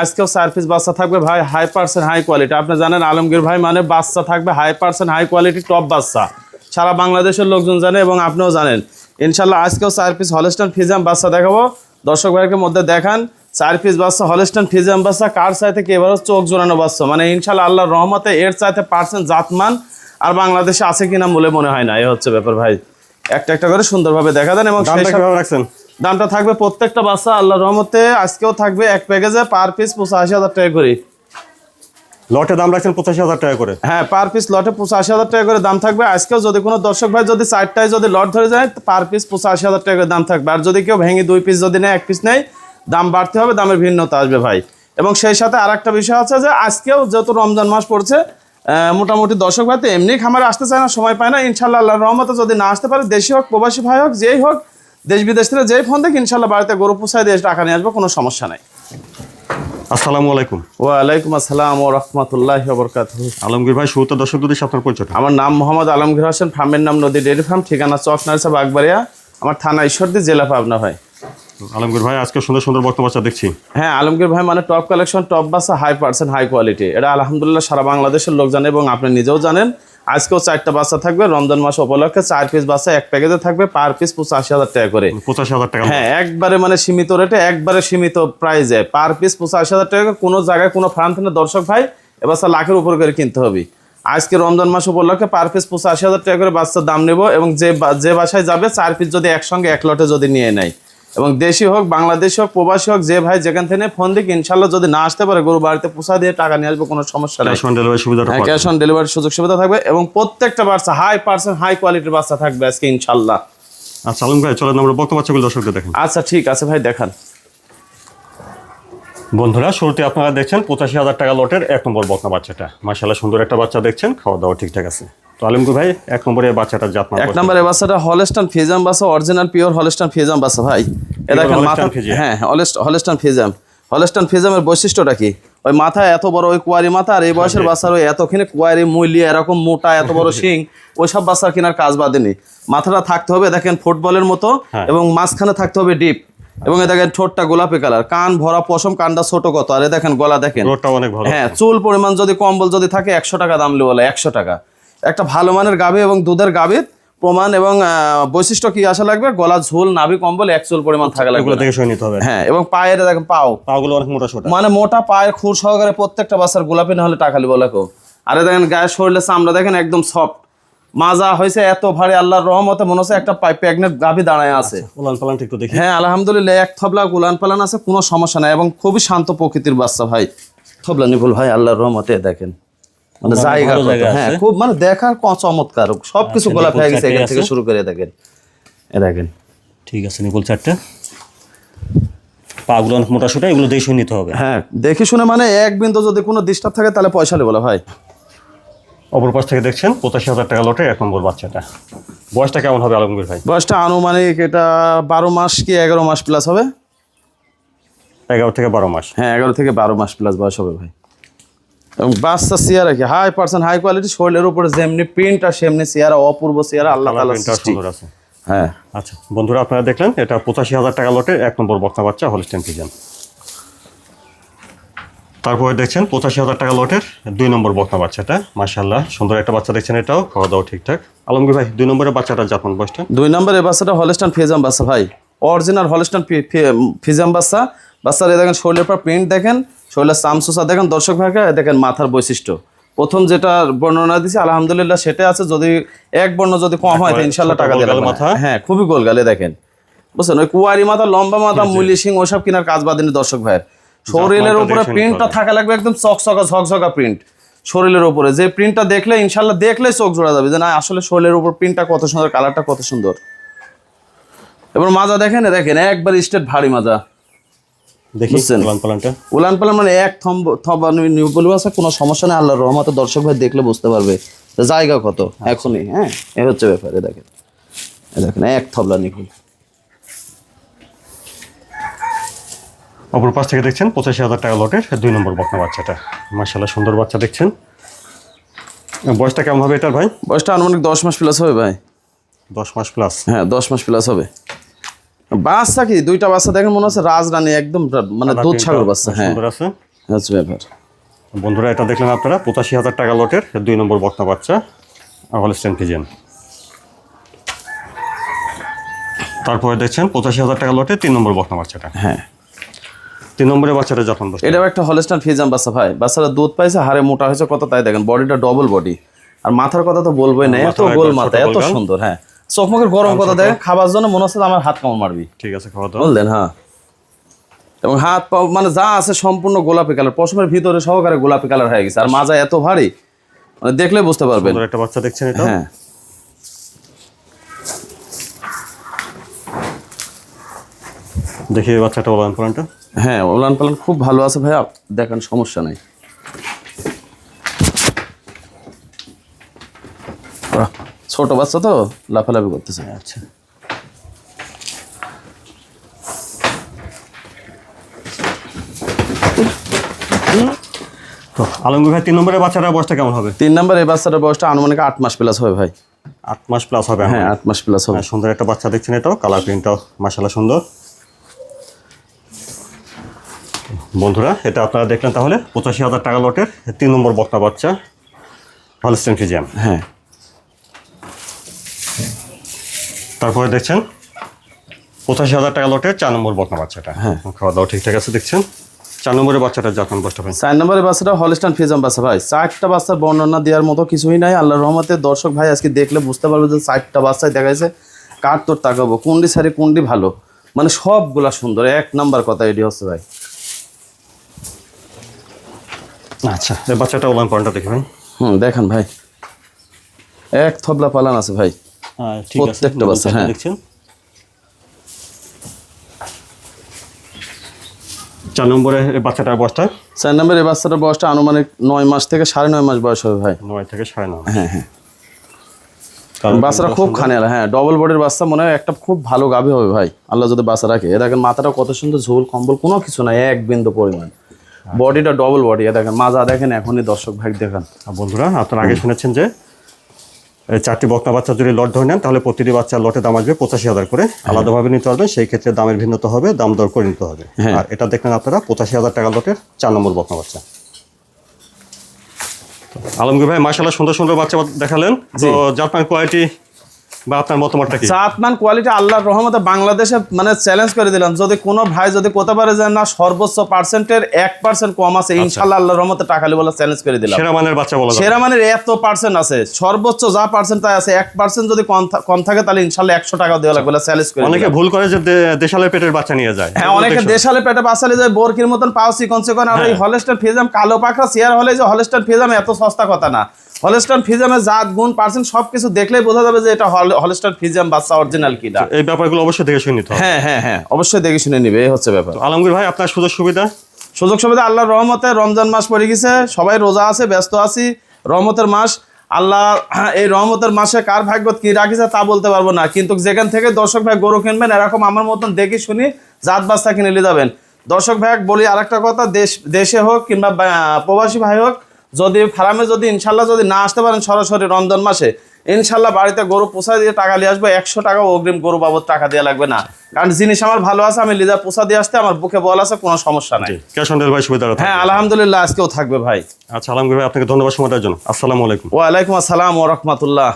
আজকেও চার পিস বাচ্চা থাকবে ভাই হাই পার্সেন্ট হাই কোয়ালিটি আপনি জানেন আলমগীর ভাই মানে বাচ্চা থাকবে high percent high quality top বাচ্চা। সারা বাংলাদেশের লোকজন জানে এবং আপনিও জানেন। ইনশাল্লাহ আজকেও চার পিস হলস্টান ফিজাম বাচ্চা দেখাবো। দর্শক ভাইয়ের মধ্যে দেখান চার পিস বাচ্চা হলস্টান ফিজাম বাচ্চা কার চাইতে কি এবার চোখ জোড়ানো বাচ্চা? মানে ইনশাল্লাহ আল্লাহ রহমতে এর চাইতে পার্সেন্ট জাতমান আর বাংলাদেশে আছে কিনা বলে মনে হয় না। এ হচ্ছে ব্যাপার ভাই। একটা একটা করে সুন্দরভাবে দেখা দেন এবং রাখছেন? দামটা থাকবে প্রত্যেকটা বাচ্চা আল্লাহ রহমতে। আজকেও থাকবে এক প্যাকেজে পার পিস পঁচাশি হাজার টাকা করে। লটে দাম রাখছেন পঁচাশি হাজার টাকা করে? হ্যাঁ পার পিস লটে পঁচাশি হাজার টাকা করে দাম থাকবে। আজকেও যদি কোনো দর্শক ভাই যদি চারটায় যদি লট ধরে যায় পার পিস পঁচাশি হাজার টাকা করে দাম থাকবে। আর যদি কেউ ভেঙে দুই পিস যদি নেয় এক পিস নেয় দাম বাড়তে হবে দামের ভিন্নতা আসবে ভাই। এবং সেই সাথে আর একটা বিষয় আছে যে আজকেও যেহেতু রমজান মাস পড়ছে মোটামুটি দর্শক ভাই তো এমনি খামারে আসতে চায় না সময় পায় না। ইনশাল্লাহ আল্লাহ রহমতে যদি না আসতে পারে দেশি হোক প্রবাসী ভাই হোক যেই হোক দেশ বিদেশ থেকে যেই ফোন দেখে ইনশাল্লাহ বাড়িতে গরু পোষায় দিয়ে টাকা নিয়ে আসব কোনো সমস্যা নাই। আসসালামু আলাইকুম। ওয়ালাইকুম আসসালাম ও রহমতুল্লাহ বরকাত আলমগীর ভাই শুরুতে দর্শক যদি আপনার পরিচয়টা। আমার নাম মোহাম্মদ আলমগীর হোসেন ফার্মের নাম নদী ফার্ম ঠিকানা চক আমার থানা ঈশ্বরদী জেলা পাবনা ভাই। আলমগীর ভাই আজকে সুন্দর সুন্দর বক্তব্য বাচ্চা দেখছি। হ্যাঁ আলমগীর ভাই মানে টপ কালেকশন টপ বাসা হাই পার্সেন্ট হাই কোয়ালিটি এটা আলহামদুলিল্লাহ সারা বাংলাদেশের লোক জানে এবং আপনি নিজেও জানেন। আজকেও চারটা বাচ্চা থাকবে রমজান মাস উপলক্ষে চার পিস বাচ্চা এক প্যাকেজে থাকবে পার পিস পঁচাশি হাজার টাকা করে। পঁচাশি হাজার টাকা হ্যাঁ একবারে মানে সীমিত রেটে একবারে সীমিত প্রাইজে পার পিস পঁচাশি হাজার টাকা কোনো জায়গায় কোনো ফার্ম থেকে দর্শক ভাই এবার স্যার লাখের উপর করে কিনতে হবে। আজকে রমজান মাস উপলক্ষে পার পিস পঁচাশি হাজার টাকা করে বাচ্চার দাম নেব এবং যে যে বাসায় যাবে চার পিস যদি একসঙ্গে এক লটে যদি নিয়ে নেয়। এবং দেশি হোক বাংলাদেশি হোক প্রবাসী হোক যে ভাই যেখান থেকে ফোন দিক ইনশাল্লাহ যদি না আসতে পারে গরু বাড়িতে পোষা দিয়ে টাকা নিয়ে আসবে কোনো সমস্যা নেই। ক্যাশ অন ডেলিভারি সুবিধাটা হ্যাঁ ক্যাশ অন ডেলিভারির সুযোগ সুবিধা থাকবে এবং প্রত্যেকটা বাচ্চা হাই পার্সেন্ট হাই কোয়ালিটির বাচ্চা থাকবে আজকে ইনশাল্লাহ আচ্ছা আলম ভাই চলেন আমরা বক্তব্য বাচ্চাগুলো দর্শকদের দেখেন আচ্ছা ঠিক আছে ভাই দেখান। বন্ধুরা শুরুতে আপনারা দেখছেন পঁচাশি হাজার টাকা লটের এক নম্বর বকনা বাচ্চাটা। মাসাল্লাহ সুন্দর একটা বাচ্চা দেখছেন খাওয়া দাওয়া ঠিকঠাক আছে। তো আলমগীর ভাই এক নম্বরে এই জাত এক বলতে- নম্বর বাচ্চাটা হলস্টান ফিজাম বাচ্চা অরিজিনাল পিওর হলস্টান ফিজাম বাচ্চা ভাই। এ দেখেন Holstein মাথা হ্যাঁ হলস্টান ফিজাম। হলস্টান ফিজামের বৈশিষ্ট্যটা কি? ওই মাথা এত বড় ওই কুয়ারি মাথা আর এই বয়সের বাচ্চার ওই এতখানি কুয়ারি মূল্য এরকম মোটা এত বড় শিং ওইসব বাচ্চার কেনার কাজ বাদেনি মাথাটা থাকতে হবে দেখেন ফুটবলের মতো হ্যাঁ। এবং মাঝখানে থাকতে হবে ডিপ এবং এ দেখেন ঠোঁটটা গোলাপি কালার কান ভরা পশম কানটা ছোট কত? আর এ দেখেন গলা দেখেন। হ্যাঁ চুল পরিমাণ যদি কম্বল যদি থাকে একশো টাকা দাম বলে একশো টাকা। একটা ভালো মানের গাভী এবং দুধের গাভীর প্রমাণ এবং বৈশিষ্ট্য কি আসা লাগবে? গলা ঝোল নাভি কম্বল এক চুল পরিমাণ থাকা লাগবে। এগুলো নিতে হবে। হ্যাঁ এবং পায়ের দেখেন পাও। পাগুলো অনেক মোটা সোটা। মানে মোটা পায়ের খুর সহকারে প্রত্যেকটা বাচ্চার গোলাপি না হলে টাকালি বলে কেউ আরে দেখেন গায়ের শরীরে চামড়া দেখেন একদম সফট মাজা হয়েছে এত ভারী আল্লাহর রহমতে মনে হচ্ছে একটা প্রেগনেন্ট গাভী দাঁড়ায় আছে। উলান পালানটা একটু দেখি। হ্যাঁ আলহামদুলিল্লাহ এক থবলা গুলান পালান আছে কোনো সমস্যা নাই এবং খুবই শান্ত প্রকৃতির বাচ্চা ভাই। থবলা নিপুল ভাই আল্লাহর রহমতে দেখেন। মানে জায়গা জায়গা হ্যাঁ খুব মানে দেখার চমৎকার। সবকিছু আচ্ছা, গোলাপ হয়ে গেছে এখান থেকে শুরু করে দেখেন। এ দেখেন। ঠিক আছে নিপুল চারটে পাগুলো অনেক মোটা সোটা এগুলো দেখে শুনে নিতে হবে। হ্যাঁ দেখে শুনে মানে এক বিন্দু যদি কোনো ডিস্টার্ব থাকে তাহলে পয়সা নেব ভাই। অপর পাশ থেকে দেখছেন পঁচাশি হাজার টাকা লটে এক নম্বর বাচ্চাটা। বয়সটা কেমন হবে আলমগীর ভাই? বয়সটা আনুমানিক এটা বারো মাস কি এগারো মাস প্লাস হবে? এগারো থেকে বারো মাস। হ্যাঁ এগারো থেকে বারো মাস প্লাস বয়স হবে ভাই। এবং বাচ্চা চেয়ারা কি হাই পার্সেন্ট হাই কোয়ালিটি শরীরের উপরে যেমনি প্রিন্ট আর সেমনি চেয়ারা অপূর্ব চেয়ারা আল্লাহ প্রিন্টটা সৃষ্টি। হ্যাঁ। আচ্ছা বন্ধুরা আপনারা দেখলেন এটা পঁচাশি হাজার টাকা লটে এক নম্বর বক্তা বাচ্চা হলিস্টেন ফিজান তারপরে দেখছেন পঁচাশি হাজার টাকা লটের দুই নম্বর বক্তা বাচ্চাটা। মাশাল্লাহ সুন্দর একটা বাচ্চা দেখছেন এটাও খাওয়া দাওয়া ঠিকঠাক। আলমগীর ভাই দুই নম্বরের বাচ্চাটার জাতমান বয়সটা? দুই নম্বর এই বাচ্চাটা হলস্টান ফিজাম বাচ্চা ভাই। অরিজিনাল হলস্টান ফিজাম বাচ্চা। বাচ্চার দেখেন শরীরের পর প্রিন্ট দেখেন শরীরের চামচুসা দেখেন দর্শক ভাইকে দেখেন মাথার বৈশিষ্ট্য। প্রথম যেটা বর্ণনা দিছি আলহামদুলিল্লাহ সেটা আছে যদি এক বর্ণ যদি কম হয় ইনশাল্লাহ টাকা মাথা। হ্যাঁ খুবই গোলগালে দেখেন। বুঝছেন ওই কুয়ারি মাথা লম্বা মাথা মুলি সিং ওসব কেনার কাজ বাদেনি দর্শক ভাইয়ের। শরীরের উপরে প্রিন্টটা থাকা লাগবে একদম চকচকা ঝকঝকা প্রিন্ট শরীরের উপরে যে প্রিন্টটা দেখলে ইনশাল্লাহ দেখলে চোখ জোড়া যাবে যে না আসলে শরীরের উপর প্রিন্টটা কত সুন্দর কালারটা কত সুন্দর। এবার মাজা দেখেন দেখেন একবার স্টেট ভারী মাজা। বুঝছেন? উলান পালান মানে এক থম্ব থবা নিউ আছে কোনো সমস্যা নেই আল্লাহর রহমতে দর্শক ভাই দেখলে বুঝতে পারবে জায়গা কত এখনই হ্যাঁ? এ হচ্ছে ব্যাপার দেখেন। দেখেন এক থবলা নিকুল অপর পাশ থেকে দেখছেন পঁচাশি হাজার টাকা লটের দুই নম্বর বকনা বাচ্চাটা। মাশাল্লাহ সুন্দর বাচ্চা দেখছেন। বয়সটা কেমন হবে এটার ভাই? বয়সটা আনুমানিক দশ মাস প্লাস হবে ভাই। দশ মাস প্লাস হ্যাঁ দশ মাস প্লাস হবে। বাচ্চা কি? দুইটা বাচ্চা দেখেন মনে হচ্ছে রাজরানী একদম মানে দুধ সাগর বাচ্চা হ্যাঁ। সুন্দর ব্যাপার বন্ধুরা এটা দেখলেন আপনারা পঁচাশি হাজার টাকা লটের দুই নম্বর বক্তা বাচ্চা হলস্টেন ফিজিয়ান তারপরে দেখছেন পঁচাশি হাজার টাকা লটে তিন নম্বর বকনা বাচ্চাটা। হ্যাঁ। তিন নম্বরের বাচ্চাটা যখন এটাও একটা হলস্টান ফিজাম বাচ্চা ভাই। বাচ্চাটা দুধ পাইছে হাড়ে মোটা হয়েছে কত তাই দেখেন বডিটা ডবল বডি আর মাথার কথা তো বলবোই না এত গোল মাথা এত সুন্দর হ্যাঁ। চোখমুখের গরম কথা দেখেন খাবার জন্য মনে হচ্ছে আমার হাত কামড় মারবি। ঠিক আছে খাওয়া বললেন হ্যাঁ। এবং হাত পা মানে যা আছে সম্পূর্ণ গোলাপি কালার পশমের ভিতরে সহকারে গোলাপি কালার হয়ে গেছে। আর মাজা এত ভারী মানে দেখলে বুঝতে পারবেন। একটা বাচ্চা দেখছেন এটা? হ্যাঁ। দেখি বাচ্চাটা ওলান পুরানটা হ্যাঁ ওলান পালান খুব ভালো আছে ভাইয়া। দেখেন সমস্যা নেই। ছোট বাচ্চা তো লাফালাফি করতেছে। আচ্ছা। তো আলমগীর ভাই তিন নম্বরের বাচ্চাটা বয়সটা কেমন হবে? তিন নাম্বার এই বাচ্চাটার বয়সটা আনুমানিক আট মাস প্লাস হবে ভাই। আট মাস প্লাস হবে হ্যাঁ আট মাস প্লাস হবে। হ্যাঁ, সুন্দর একটা বাচ্চা দেখছেন এটাও কালার প্রিন্টটাও মাসাল্লাহ সুন্দর। বন্ধুরা এটা আপনারা দেখলেন তাহলে পঁচাশি হাজার টাকা লটের তিন নম্বর বক্তা বাচ্চা হলস্টেন ফিজিয়াম হ্যাঁ। তারপরে দেখছেন পঁচাশি হাজার টাকা লটের চার নম্বর বকনা বাচ্চাটা। হ্যাঁ। খাওয়া দাওয়া ঠিকঠাক আছে দেখছেন? চার নম্বরের বাচ্চাটা যখন বসতে পারেন চার নম্বরের বাচ্চাটা হলিস্টান ফিজাম বাচ্চা ভাই। চারটা বাচ্চার বর্ণনা দেওয়ার মতো কিছুই নাই। আল্লাহ রহমতে দর্শক ভাই আজকে দেখলে বুঝতে পারবে যে চারটা বাচ্চায় দেখা যাচ্ছে কার তোর তাকাবো কুন্ডি সারি কুন্ডি ভালো। মানে সবগুলা সুন্দর। এক নাম্বার কথা এটি হচ্ছে ভাই। আচ্ছা এই বাচ্চাটা ওলান পয়েন্টটা দেখি ভাই হুম দেখেন ভাই। এক থবলা পালান আছে ভাই। ঠিক আছে হ্যাঁ। দেখছেন? চার বাচ্চাটার বয়সটা? চার নম্বর এই বাচ্চাটার বয়সটা আনুমানিক নয় মাস থেকে সাড়ে নয় মাস বয়স হবে ভাই। নয় থেকে সাড়ে নয় হ্যাঁ হ্যাঁ। কারণ বাচ্চাটা খুব খানিয়ালা হ্যাঁ ডবল বডির বাচ্চা মনে হয় একটা খুব ভালো গাভী হবে ভাই। আল্লাহ যদি বাচ্চা রাখে। এ দেখেন মাথাটা কত সুন্দর ঝোল কম্বল কোনো কিছু নাই এক বিন্দু পরিমাণ। বডিটা ডবল বডি দেখেন মাজা দেখেন এখনই দর্শক ভাই দেখেন। বন্ধুরা আপনারা আগে শুনেছেন যে চারটি বকনা বাচ্চা যদি লট ধরে নেন তাহলে প্রতিটি বাচ্চা লটে দাম আসবে পঁচাশি হাজার করে। আলাদাভাবে নিতে পারবেন সেই ক্ষেত্রে দামের ভিন্নতা হবে দাম দর করে নিতে হবে। হ্যাঁ। আর এটা দেখলেন আপনারা পঁচাশি হাজার টাকা লটের চার নম্বর বকনা বাচ্চা। আলমগীর ভাই মার্শাল্লাহ সুন্দর সুন্দর বাচ্চা দেখালেন। তো জাপান কোয়ালিটি বা আপনার মতামতটা কি? জাতমান কোয়ালিটি আল্লাহর রহমতে বাংলাদেশে মানে চ্যালেঞ্জ করে দিলাম। যদি কোনো ভাই যদি কোথা পারে যে না সর্বোচ্চ পার্সেন্টের এক পার্সেন্ট কম আছে ইনশাল্লাহ আল্লাহর রহমতে টাকালি বলে চ্যালেঞ্জ করে দিলাম। সেরা মানের বাচ্চা বলা সেরা মানের এত পার্সেন্ট আছে সর্বোচ্চ যা পার্সেন্ট তাই আছে এক পার্সেন্ট যদি কম থাকে তাহলে ইনশাল্লাহ একশো টাকা দেওয়া লাগবে চ্যালেঞ্জ করে অনেকে ভুল করে যে দেশালের পেটের বাচ্চা নিয়ে যায়। হ্যাঁ অনেকে দেশালে পেটে যায় বোরকির মতন পাও চিকন চিকন আর হ্যাঁ। ওই হলেস্টার ফিজাম কালো পাখা চেয়ার হলে যে হলেস্টার ফিজাম এত সস্তা কথা না। হলেস্টার ফিজামের জাত গুণ পার্সেন্ট সবকিছু দেখলেই বোঝা যাবে যে এটা হলেস্টার ফিজাম বাচ্চা অরিজিনাল কিনা এই ব্যাপারগুলো অবশ্যই দেখে শুনে নিতে হবে। হ্যাঁ হ্যাঁ হ্যাঁ অবশ্যই দেখে শুনে নিবে এই হচ্ছে ব্যাপার। আলমগীর ভাই আপনার সুযোগ সুবিধা? সুযোগ সুবিধা আল্লাহর রহমতে রমজান মাস পড়ে গেছে সবাই রোজা আছে ব্যস্ত আছি রহমতের মাস। আল্লাহ এই রহমতের মাসে কার ভাগ্য কি রাখিছে তা বলতে পারব না কিন্তু যেখান থেকে দর্শক ভাই গরু কিনবেন এরকম আমার মতন দেখে শুনি জাত বাস্তা কিনে নিয়ে যাবেন। দর্শক ভাই বলি আরেকটা কথা দেশ দেশে হোক কিংবা প্রবাসী ভাই হোক যদি ফার্মে যদি ইনশাল্লাহ যদি না আসতে পারেন সরাসরি রমজান মাসে ইনশাল্লাহ বাড়িতে গরু পোষা দিয়ে টাকা নিয়ে আসব একশো টাকা অগ্রিম গরু বাবদ টাকা দেওয়া লাগবে না। কারণ জিনিস আমার ভালো আছে আমি লিজা পোষা দিয়ে আসতে আমার বুকে বল আছে কোনো সমস্যা নাই। ক্যাশ অন ডেলিভারি সুবিধা হ্যাঁ আলহামদুলিল্লাহ আজকেও থাকবে ভাই। আচ্ছা ভাই আপনাকে ধন্যবাদ সময়টার জন্য। আসসালামু আলাইকুম। ওয়ালাইকুম আসসালাম ও রহমতুল্লাহ।